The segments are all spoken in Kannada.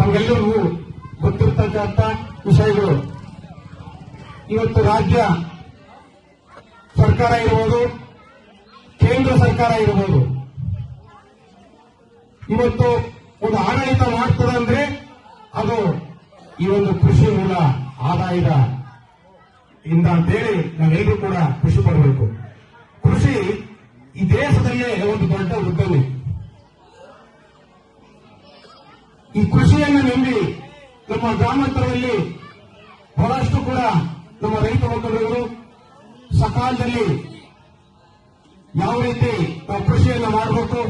ತಮಗೆಲ್ಲರಿಗೂ ಗೊತ್ತಿರ್ತಕ್ಕಂಥ ವಿಷಯಗಳು. ಇವತ್ತು ರಾಜ್ಯ ಸರ್ಕಾರ ಇರ್ಬೋದು, ಕೇಂದ್ರ ಸರ್ಕಾರ ಇರ್ಬೋದು. ಇವತ್ತು ಒಂದು ಆಡಳಿತ ಮಾಡ್ತದೆ ಅಂದ್ರೆ ಅದು ಈ ಒಂದು ಕೃಷಿ ಮೂಲ ಆದಾಯದ ಇಂದ ಅಂತೇಳಿ ನಾವೆಲ್ಲರೂ ಕೂಡ ಖುಷಿ ಪಡಬೇಕು. ಕೃಷಿ ಈ ದೇಶದಲ್ಲೇ ಒಂದು ದೊಡ್ಡ ಉದ್ಯಮಿ. ಈ ಕೃಷಿಯನ್ನು ನಂಬಿ ನಮ್ಮ ಗ್ರಾಮಾಂತರದಲ್ಲಿ ಬಹಳಷ್ಟು ಕೂಡ ನಮ್ಮ ರೈತ ಮುಖಂಡರು ಸಕಾಲದಲ್ಲಿ ಯಾವ ರೀತಿ ನಾವು ಕೃಷಿಯನ್ನು ಮಾಡಬೇಕು,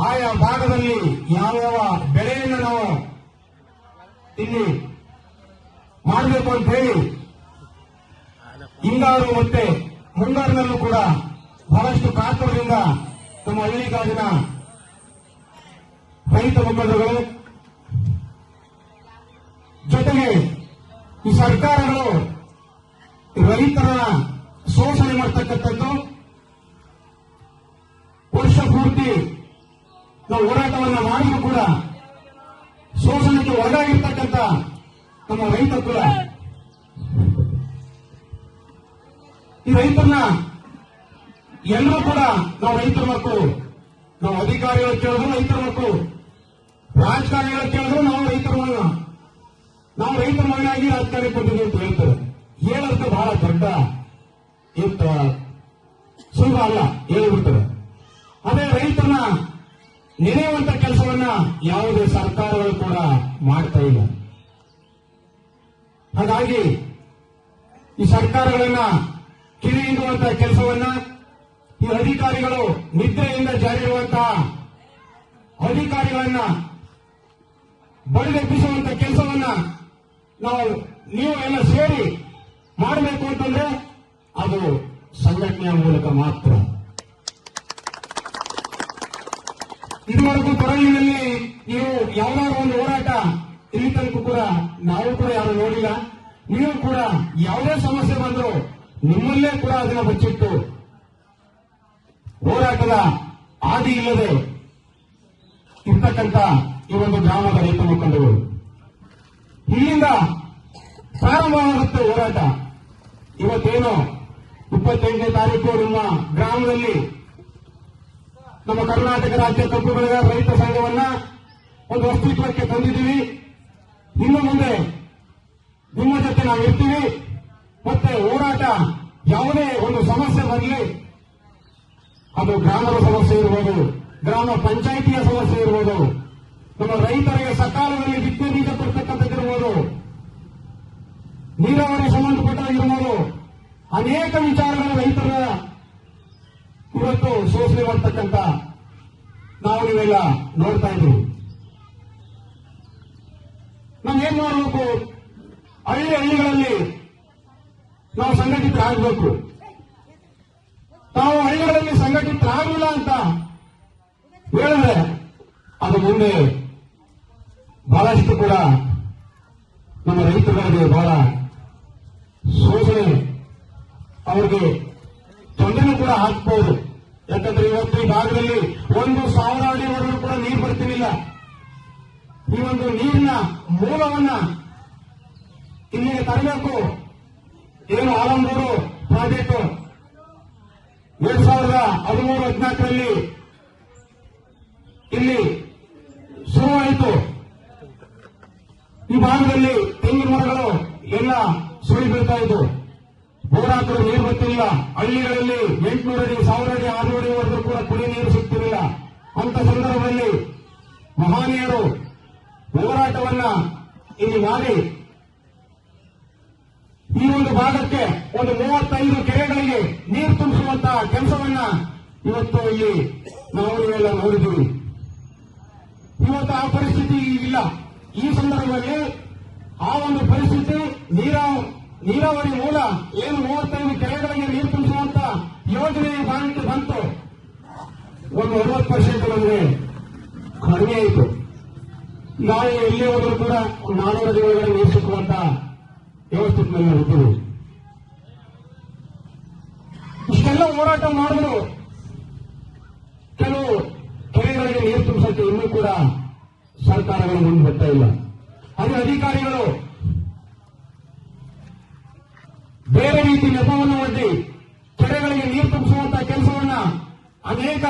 ಆಯಾ ಭಾಗದಲ್ಲಿ ಯಾವ ಯಾವ ಬೆಳೆಯನ್ನು ನಾವು ಇಲ್ಲಿ ಮಾಡಬೇಕು ಅಂತ ಹೇಳಿ ಹಿಂಗಾರು ಮತ್ತೆ ಮುಂಗಾರಿನಲ್ಲೂ ಕೂಡ ಬಹಳಷ್ಟು ಕಾತುರದಿಂದ ನಮ್ಮ ಹಳ್ಳಿಗಾಡಿನ ರೈತ ಜೊತೆಗೆ ಈ ಸರ್ಕಾರಗಳು ರೈತರ ಶೋಷಣೆ ಮಾಡ್ತಕ್ಕಂಥದ್ದು, ವರ್ಷ ಪೂರ್ತಿ ನಾವು ಹೋರಾಟವನ್ನು ಮಾಡಿದ್ರು ಕೂಡ ಶೋಷಣೆಗೆ ಒಳಗಾಗಿರ್ತಕ್ಕಂಥ ನಮ್ಮ ರೈತ ಕೂಡ ಈ ರೈತರನ್ನ ಎಲ್ಲರೂ ಕೂಡ ನಾವು ರೈತರ ಮಕ್ಕಳು, ನಾವು ಅಧಿಕಾರಿಗಳು ಕೇಳಿದ್ರು ರೈತರ ಮಕ್ಕಳು ರಾಜಕಾರಣಿಗಳು ಕೇಳಿದ್ರು ನಾವು ರೈತರ ಮಗನ ನಾವು ರೈತರ ಮಗನಾಗಿ ರಾಜಕಾರಣಿ ಕೊಟ್ಟಿದ್ದೀವಿ ಅಂತ ಹೇಳ್ತಾರೆ. ಹೇಳೋದಕ್ಕೆ ಬಹಳ ದೊಡ್ಡ ಇತ್ತ ಸುಲಭ ಅಲ್ಲ ಹೇಳಿಬಿಡ್ತಾರೆ. ಅದೇ ರೈತರನ್ನ ನೆನೆಯುವಂತ ಕೆಲಸವನ್ನ ಯಾವುದೇ ಸರ್ಕಾರಗಳು ಕೂಡ ಮಾಡ್ತಾ ಇಲ್ಲ. ಹಾಗಾಗಿ ಈ ಸರ್ಕಾರಗಳನ್ನ ಕಿವಿ ಕೆಲಸವನ್ನ ಈ ಅಧಿಕಾರಿಗಳು ನಿದ್ರೆಯಿಂದ ಜಾರಿರುವಂತಹ ಅಧಿಕಾರಿಗಳನ್ನ ಬಡಿದೆಬ್ಬಿಸುವಂತ ಕೆಲಸವನ್ನ ನಾವು ನೀವು ಎಲ್ಲ ಸೇರಿ ಮಾಡಬೇಕು ಅಂತಂದ್ರೆ ಅದು ಸಂಘಟನೆಯ ಮೂಲಕ ಮಾತ್ರ. ಇದುವರೆಗೂ ಕೊರಳಿನಲ್ಲಿ ನೀವು ಯಾವ್ದಾದ್ರು ಒಂದು ಹೋರಾಟ ಇಲ್ಲಿ ತನಕ ಕೂಡ ನಾವು ಕೂಡ ಯಾರು ನೋಡಿಲ್ಲ. ನೀವು ಕೂಡ ಯಾವುದೇ ಸಮಸ್ಯೆ ಬಂದರೂ ನಿಮ್ಮಲ್ಲೇ ಕೂಡ ಅದನ್ನ ಬಚ್ಚಿಟ್ಟು ಹೋರಾಟದ ಆದಿ ಇಲ್ಲದೆ ಇರ್ತಕ್ಕಂಥ ಈ ಒಂದು ಗ್ರಾಮದ ರೈತ ಮುಖಂಡರು ಇಲ್ಲಿಂದ ಪ್ರಾರಂಭವಾಗುತ್ತೆ ಹೋರಾಟ. ಇವತ್ತೇನು ಇಪ್ಪತ್ತೆಂಟನೇ ತಾರೀಕು ನಿಮ್ಮ ಗ್ರಾಮದಲ್ಲಿ ನಮ್ಮ ಕರ್ನಾಟಕ ರಾಜ್ಯ ಕಬ್ಬು ಬೆಳೆಗಾರ ರೈತ ಸಂಘವನ್ನ ಒಂದು ಅಸ್ತಿತ್ವಕ್ಕೆ ತಂದಿದ್ದೀವಿ. ಇನ್ನು ಮುಂದೆ ನಿಮ್ಮ ಜೊತೆ ನಾವು ಇರ್ತೀವಿ. ಮತ್ತೆ ಹೋರಾಟ ಯಾವುದೇ ಒಂದು ಸಮಸ್ಯೆ ಬರಲಿ, ಅದು ಗ್ರಾಮದ ಸಮಸ್ಯೆ ಇರ್ಬೋದು, ಗ್ರಾಮ ಪಂಚಾಯಿತಿಯ ಸಮಸ್ಯೆ ಇರ್ಬೋದು ನಮ್ಮ ರೈತರಿಗೆ ಸಕಾಲದಲ್ಲಿ ಬಿತ್ತನೆ ಬೀಜ ಕೊಡ್ತಕ್ಕಂಥದ್ದಿರ್ಬೋದು. ನೀರಾವರಿ ಸಂಬಂಧಪಟ್ಟದಾಗಿರ್ಬೋದು ಅನೇಕ ವಿಚಾರಗಳು ರೈತರ ಇವತ್ತು ಶೋಷಣೆ ಮಾಡ್ತಕ್ಕಂಥ ನಾವು ನೀವೆಲ್ಲ ನೋಡ್ತಾ ಇದ್ದೀವಿ. ನಾವೇನ್ ಮಾಡಬೇಕು? ಹಳ್ಳಿ ಹಳ್ಳಿಗಳಲ್ಲಿ ನಾವು ಸಂಘಟಿತರಾಗಬೇಕು. ತಾವು ಹಳ್ಳಿಗಳಲ್ಲಿ ಸಂಘಟಿತರಾಗಲಿಲ್ಲ ಅಂತ ಹೇಳಿದ್ರೆ ಅದು ಮುಂದೆ ಕೂಡ ನಮ್ಮ ರೈತರುಗಳಿಗೆ ಬಹಳ ಶೋಷಣೆ ಅವರಿಗೆ ತೊಂದರೆ ಕೂಡ ಹಾಕ್ಬಹುದು ಯಾಕಂದ್ರೆ ಇವತ್ತು ಈ ಭಾಗದಲ್ಲಿ ಒಂದು ಸಾವಿರ ಅಡಿವರೆಗೂ ಕೂಡ ನೀರು ಬರ್ತಿರಲಿಲ್ಲ. ಈ ಒಂದು ನೀರಿನ ಮೂಲವನ್ನ ಇಲ್ಲಿಗೆ ತರಬೇಕು. ಏನು ಆಲಂಬೂರು ಪ್ರಾಜೆಕ್ಟ್ ಎರಡ್ ಸಾವಿರದ ಹದಿಮೂರು ಹದಿನಾಲ್ಕರಲ್ಲಿ ಇಲ್ಲಿ ಶುರುವಾಯಿತು ಈ ಭಾಗದಲ್ಲಿ ತೆಂಗಿನ ಮರಗಳು ಎಲ್ಲ ಸುಳಿ ಬೀಳ್ತಾ ಇದ್ದು, ಬೋರಾಕರು ನೀರು ಬರ್ತಿಲ್ಲ. ಹಳ್ಳಿಗಳಲ್ಲಿ ಎಂಟುನೂರು ಅಡಿ, ಸಾವಿರ ಅಡಿ, ಆರುನೂರು ಅಡಿವರೆಗೂ ಕೂಡ ಕುಡಿಯ ನೀರು ಸಿಗ್ತಿರಲಿಲ್ಲ. ಅಂತ ಸಂದರ್ಭದಲ್ಲಿ ಮಹಾನೀಯರು ಹೋರಾಟವನ್ನ ಇಲ್ಲಿ ಮಾಡಿ, ಈ ಒಂದು ಭಾಗಕ್ಕೆ ಒಂದು ಮೂವತ್ತೈದು ಕೆರೆಗಳಿಗೆ ನೀರು ತುಂಬಿಸುವಂತಹ ಕೆಲಸವನ್ನ ಇವತ್ತು ಇಲ್ಲಿ ನಾವು ಎಲ್ಲ ನೋಡಿದ್ದೀವಿ. ಇವತ್ತು ಆ ಪರಿಸ್ಥಿತಿ ಇಲ್ಲ. ಈ ಸಂದರ್ಭದಲ್ಲಿ ಆ ಒಂದು ಪರಿಸ್ಥಿತಿ ನೀರಾವ ನೀರಾವರಿ ಮೂಲ ಏನು ಮೂವತ್ತೈದು ಕೆರೆಗಳಿಗೆ ನೀರು ತುಂಬಿಸುವಂತ ಯೋಜನೆ ಭಾಗಕ್ಕೆ ಬಂತು. ಒಂದು ಅರವತ್ತು ಪರ್ಸೆಂಟ್ ಬಂದ್ರೆ ಕಡಿಮೆ ಆಯಿತು. ನಾವು ಎಲ್ಲಿ ಹೋದರೂ ಕೂಡ ನಾನೂರು ದಿನಗಳಲ್ಲಿ ನೀರು ಸಿಕ್ಕುವಂತ ವ್ಯವಸ್ಥೆ ಮೇಲೆ ಇಷ್ಟೆಲ್ಲ ಹೋರಾಟ ಮಾಡಿದ್ರು ಮುಂದೆ ಬರ್ತಾ ಇಲ್ಲ. ಅದು ಅಧಿಕಾರಿಗಳು ಬೇರೆ ರೀತಿ ನೆಪವನ್ನು ಒಡ್ಡಿ ಕೆರೆಗಳಿಗೆ ನೀರು ತುಂಬಿಸುವಂತಹ ಕೆಲಸವನ್ನ ಅನೇಕ